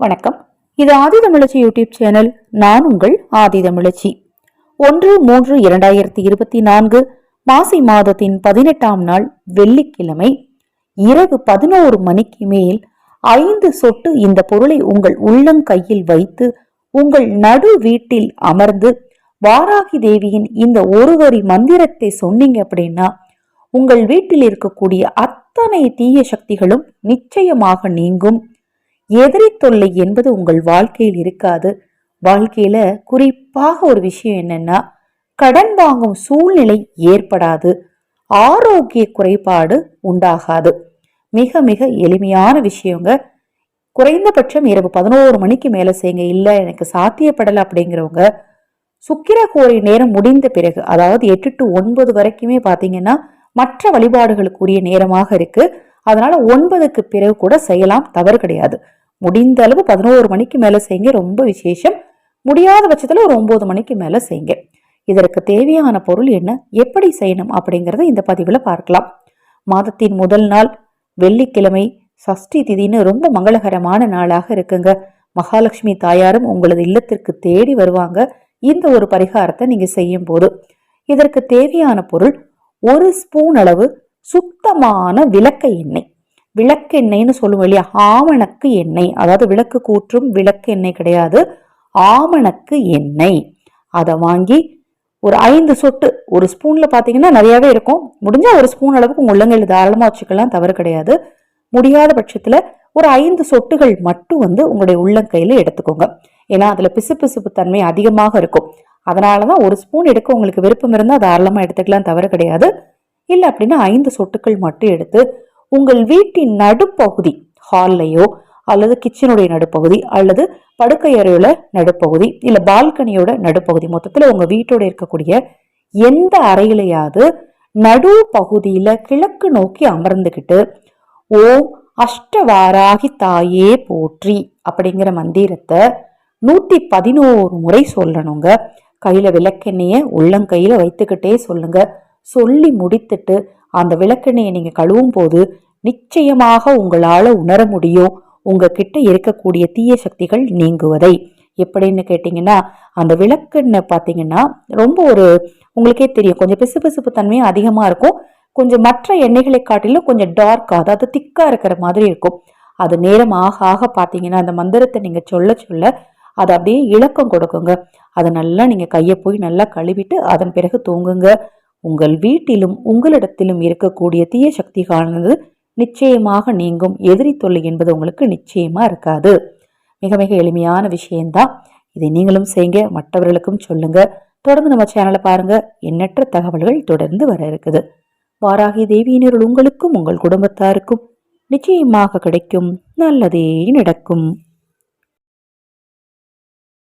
வணக்கம். இது ஆதி தமிழச்சி YouTube channel. நான் உங்கள் ஆதி தமிழச்சி. ஒன்று மூன்று இரண்டாயிரத்தி இருபத்தி நான்கு மாசி மாதத்தின் பதினெட்டாம் நாள் வெள்ளிக்கிழமை இரவு பதினோரு மணிக்கு மேல் ஐந்து சொட்டு இந்த பொருளை உங்கள் உள்ளங்கையில் வைத்து உங்கள் நடு வீட்டில் அமர்ந்து வாராகி தேவியின் இந்த ஒரு வரி மந்திரத்தை சொன்னீங்க அப்படின்னா உங்கள் வீட்டில் இருக்கக்கூடிய அத்தனை தீய சக்திகளும் நிச்சயமாக நீங்கும். எதிரி தொல்லை என்பது உங்கள் வாழ்க்கையில் இருக்காது. வாழ்க்கையில குறிப்பாக ஒரு விஷயம் என்னன்னா கடன் வாங்கும் சூழ்நிலை ஏற்படாது. ஆரோக்கிய குறைபாடு உண்டாகாது. மிக மிக எளிமையான விஷயங்க. குறைந்தபட்சம் இரவு பதினோரு மணிக்கு மேல செய்யுங்க இல்ல எனக்கு சாத்தியப்படலை அப்படிங்கிறவங்க சுக்கிர கோரி நேரம் முடிந்த பிறகு அதாவது எட்டு டு ஒன்பது வரைக்குமே பாத்தீங்கன்னா மற்ற வழிபாடுகளுக்குரிய நேரமாக இருக்கு. அதனால ஒன்பதுக்கு பிறகு கூட செய்யலாம். தவறு கிடையாது. முடிந்த அளவு பதினோரு மணிக்கு மேலே செய்யுங்க. ரொம்ப விசேஷம். முடியாத பட்சத்தில் ஒரு ஒம்பது மணிக்கு மேலே செய்யுங்க. இதற்கு தேவையான பொருள் என்ன? எப்படி செய்யணும் அப்படிங்கறத இந்த பதிவில் பார்க்கலாம். மாதத்தின் முதல் நாள் வெள்ளிக்கிழமை சஷ்டி திதின்னு ரொம்ப மங்களகரமான நாளாக இருக்குங்க. மகாலட்சுமி தாயாரும் உங்களது இல்லத்திற்கு தேடி வருவாங்க. இந்த ஒரு பரிகாரத்தை நீங்கள் செய்யும் போது இதற்கு தேவையான பொருள் ஒரு ஸ்பூன் அளவு சுத்தமான விளக்க எண்ணெய். விளக்கு எண்ணெய்னு சொல்லுவோம் இல்லையா? ஆமணக்கு எண்ணெய். அதாவது விளக்கு கூற்றும் விளக்கு எண்ணெய் கிடையாது. ஆமணக்கு எண்ணெய். அதை வாங்கி ஒரு ஐந்து சொட்டு ஒரு ஸ்பூனில் பார்த்தீங்கன்னா நிறையவே இருக்கும். முடிஞ்சால் ஒரு ஸ்பூன் அளவுக்கு உங்கள் உள்ளங்கையில் தாராளமாக வச்சுக்கலாம் தவறு கிடையாது. முடியாத பட்சத்தில் ஒரு ஐந்து சொட்டுகள் மட்டும் வந்து உங்களுடைய உள்ளங்கையில் எடுத்துக்கோங்க. ஏன்னா அதில் பிசுபிசுப்பு தன்மை அதிகமாக இருக்கும். அதனாலதான் ஒரு ஸ்பூன் எடுக்க உங்களுக்கு விருப்பம் இருந்தால் தாராளமாக எடுத்துக்கலாம் தவறு கிடையாது. இல்லை அப்படின்னா ஐந்து சொட்டுக்கள் மட்டும் எடுத்து உங்கள் வீட்டின் நடுப்பகுதி ஹால்லையோ அல்லது கிச்சனுடைய நடுப்பகுதி அல்லது படுக்கை அறையோட நடுப்பகுதி இல்லை பால்கனியோட நடுப்பகுதி மொத்தத்தில் உங்கள் வீட்டோட இருக்கக்கூடிய எந்த அறையிலையாவது நடு பகுதியில் கிழக்கு நோக்கி அமர்ந்துக்கிட்டு ஓம் அஷ்டவாராகி தாயே போற்றி அப்படிங்கிற மந்திரத்தை நூற்றி பதினோரு முறை சொல்லணுங்க. கையில் விளக்கெண்ணெயை உள்ளங்கையில் வைத்துக்கிட்டே சொல்லுங்கள் சொல்லி முடித்துட்டு அந்த விளக்கெண்ணையை நீங்க கழுவும் போது நிச்சயமாக உங்களால உணர முடியும். உங்ககிட்ட இருக்கக்கூடிய தீய சக்திகள் நீங்குவதை. எப்படின்னு கேட்டிங்கன்னா அந்த விளக்கெண்ணெய் பார்த்தீங்கன்னா ரொம்ப ஒரு உங்களுக்கே தெரியும். கொஞ்சம் பிசு பிசுப்பு தன்மையும் அதிகமாக இருக்கும். கொஞ்சம் மற்ற எண்ணெய்களை காட்டிலும் கொஞ்சம் டார்க்காக அதாவது திக்காக இருக்கிற மாதிரி இருக்கும். அது நேரம் ஆக ஆக பார்த்தீங்கன்னா அந்த மந்திரத்தை நீங்கள் சொல்ல சொல்ல அது அப்படியே இலக்கம் கொடுக்குங்க. அதை நல்லா நீங்கள் கையை போய் நல்லா கழுவிட்டு அதன் பிறகு தூங்குங்க. உங்கள் வீட்டிலும் உங்களிடத்திலும் இருக்கக்கூடிய தீய சக்திகானது நிச்சயமாக நீங்கும். எதிரி தொல்லை என்பது உங்களுக்கு நிச்சயமா இருக்காது. மிக மிக எளிமையான விஷயம்தான். இதை நீங்களும் செய்யுங்க மற்றவர்களுக்கும் சொல்லுங்க. தொடர்ந்து நம்ம சேனலை பாருங்க. எண்ணற்ற தகவல்கள் தொடர்ந்து வர இருக்குது. வாராகி தேவியினருள் உங்களுக்கும் உங்கள் குடும்பத்தாருக்கும் நிச்சயமாக கிடைக்கும். நல்லதே நடக்கும்.